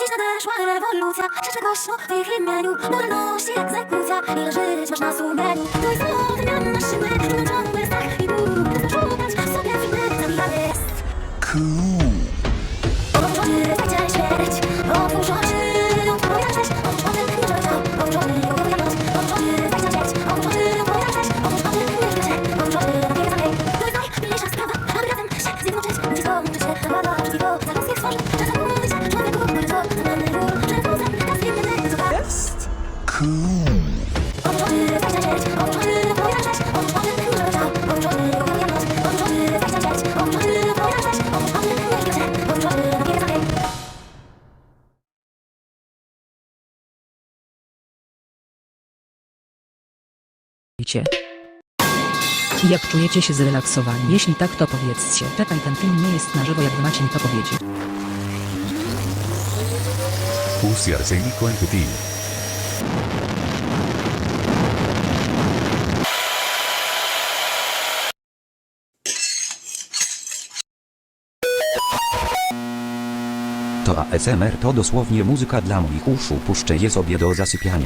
Dziś nadeszła rewolucja Krzyczę głośno w ich imieniu. Moralność i egzekucja Ile żyć masz na sumieniu To jest złoty mian na Czuję ciągle strach i ból Chcę szukać? Sobie winy Zabijanie jest. Otwórz Jak czujecie się zrelaksowani? Jeśli tak, to powiedzcie. Czekaj, ten film nie jest na żywo, jak wy macie mi to powiedzieć. Pulse Arsénico en tu To ASMR to dosłownie muzyka dla moich uszu. Puszczę je sobie do zasypiania.